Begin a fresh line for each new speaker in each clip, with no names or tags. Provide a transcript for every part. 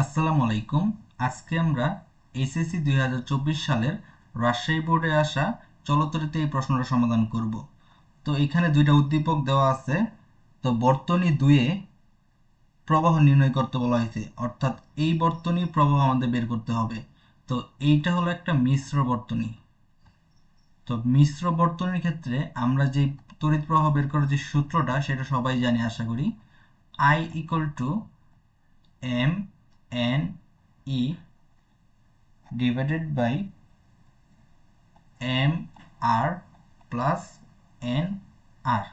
আসসালামু আলাইকুম। আজকে আমরা এসএসসি দুই হাজার চব্বিশ সালের রাজশাহী বোর্ডে আসা চলতরিতে এই প্রশ্নটা সমাধান করব। তো এখানে দুইটা উদ্দীপক দেওয়া আছে। তো বর্তনী দুয়ে প্রবাহ নির্ণয় করতে বলা হয়েছে। অর্থাৎ এই বর্তনী প্রবাহ আমাদের বের করতে হবে। তো এইটা হলো একটা মিশ্র বর্তনী। তো মিশ্র বর্তনীর ক্ষেত্রে আমরা যে তড়িৎ প্রবাহ বের করার যে সূত্রটা, সেটা সবাই জানি, আশা করি। I equal to M N E divided by M R plus N R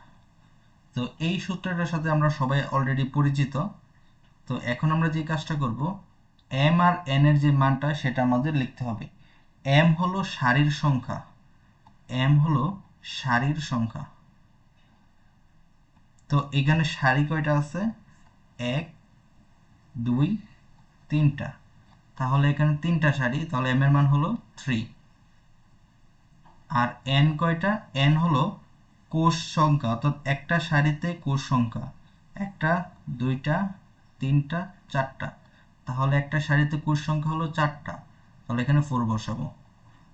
তো এই সূত্রটার সাথে আমরা সবাই অলরেডি পরিচিত। তো এখন আমরা যে কাজটা করব এম আর এন এর যে মানটা সেটা আমাদের লিখতে হবে। এম হলো সারির সংখ্যা। এম হলো সারির সংখ্যা। তো এখানে সারি কয়টা আছে? এক, দুই তিনটা। তাহলে এখানে তিনটা সারি তাহলে এম এর মান হলো থ্রি আর এন কয়টা? এন হলো কোষ সংখ্যা, অর্থাৎ একটা সারিতে কোষ সংখ্যা। একটা, দুইটা, তিনটা, চারটা। তাহলে একটা সারিতে কোষ সংখ্যা হলো চারটা। তাহলে এখানে ফোর বসাবো।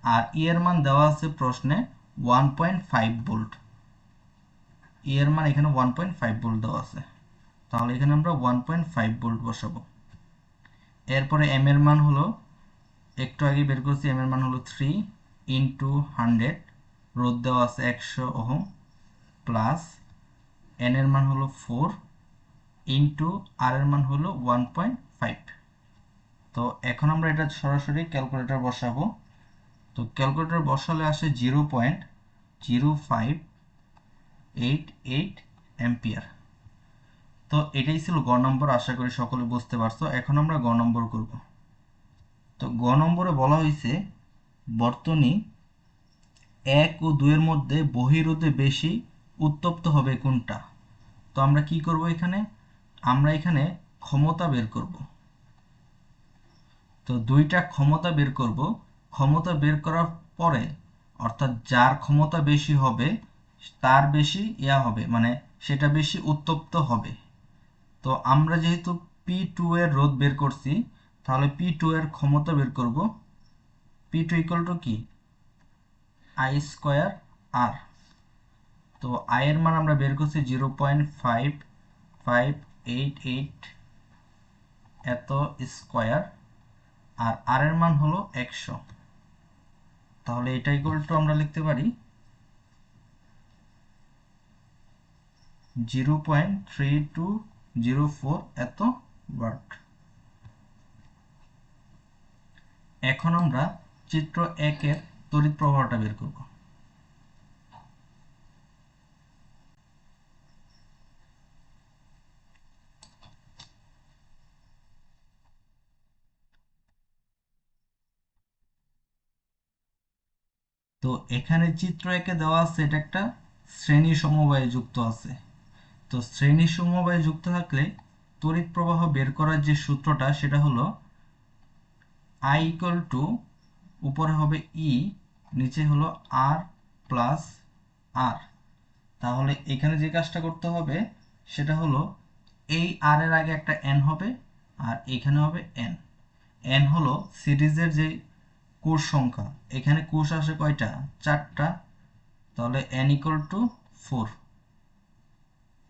আর ই এর মান দেওয়া আছে প্রশ্নে one point five volt E এর মান এখানে ওয়ান পয়েন্ট ফাইভ ভোল্ট দেওয়া আছে। তাহলে এখানে আমরা ওয়ান পয়েন্ট ফাইভ ভোল্ট বসাবো। এরপরে এম এর মান হলো, একটু আগে বের করছি এম এর মান হলো থ্রি ইন্টু হান্ড্রেড রোদ দেওয়া আছে একশো ওহম প্লাস এন এর মান হলো ফোর ইন্টু আর এর মান হলো ওয়ান পয়েন্ট ফাইভ তো এখন আমরা এটা সরাসরি ক্যালকুলেটর বসাবো। তো ক্যালকুলেটর বসালে আসে zero point zero five eight eight ampere তো এটাই ছিল গ নম্বর, আশা করি সকলে বুঝতে পারছ। এখন আমরা গ নম্বর করব। তো গ নম্বরে বলা হয়েছে বর্তনী এক ও দুয়ের মধ্যে বহিরোধে বেশি উত্তপ্ত হবে কোনটা? তো আমরা কি করব এখানে? আমরা এখানে ক্ষমতা বের করব। তো দুইটা ক্ষমতা বের করব। ক্ষমতা বের করার পরে, অর্থাৎ যার ক্ষমতা বেশি হবে, তার বেশি ইয়া হবে মানে সেটা বেশি উত্তপ্ত হবে। তো আমরা যেহেতু পি টু এর রোধ বের করছি, তাহলে পি টু এর ক্ষমতা বের করব। পি টু ইকুয়াল টু কি? আই স্কোয়ার আর তো আই এর মান আমরা বের করছি zero point five five eight eight এত স্কোয়ার আর আর এর মান হলো একশো। তাহলে এটা ইকুয়াল টু আমরা লিখতে পারি zero point three two zero four এত ওয়াট। এখন আমরা চিত্র একের তড়িৎ প্রবাহটা বের করব। তো এখানে চিত্র একে দেওয়া আছে, এটা একটা শ্রেণি সমবায়ে যুক্ত আছে। তো শ্রেণি সমবায়ে যুক্ত থাকলে তড়িৎ প্রবাহ বের করার যে সূত্রটা, সেটা হলো আই ইকুয়াল টু উপরে হবে ই নিচে হলো আর প্লাস আর তাহলে এখানে যে কাজটা করতে হবে, সেটা হলো এই আর এর আগে একটা এন হবে আর এখানে হবে এন এন হলো সিরিজের যে কোষ সংখ্যা, এখানে কোষ আসে কয়টা? চারটা। তাহলে এন ইকুয়াল টু ফোর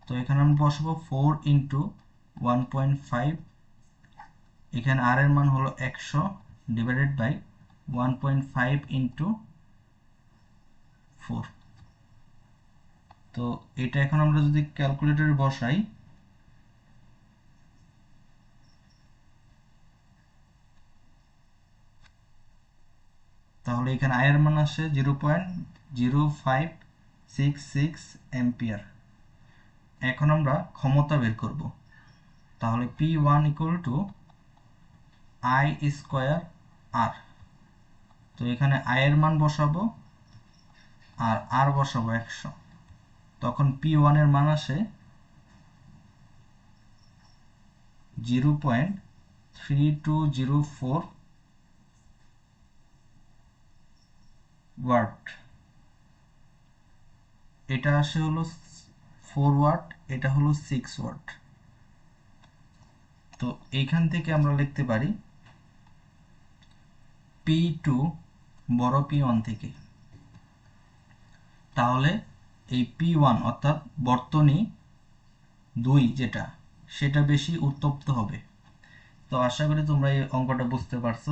তো এখানে আমরা বসাবো four into one point five এখানে আর এর মান হলো একশো divided by one point five into four তো এটা এখন আমরা যদি ক্যালকুলেটরে বসাই, তাহলে এখানে আয়ের মান আসে zero point zero five six six ampere এখন আমরা ক্ষমতা বের করব। তাহলে P one equal to I square R তো এখানে আয়ের মান বসাবো আর আর বসাবো একশো। তখন পি ওয়ানের মান আসে zero point three two zero four watt এটা আসে হলো ফোর ওয়াট এটা হলো সিক্স ওয়াট তো এইখান থেকে আমরা লিখতে পারি পি টু বড় পি ওয়ান থেকে। তাহলে এই পি ওয়ান অর্থাৎ বর্তনী দুই যেটা, সেটা বেশি উত্তপ্ত হবে। তো আশা করি তোমরা এই অঙ্কটা বুঝতে পারছ।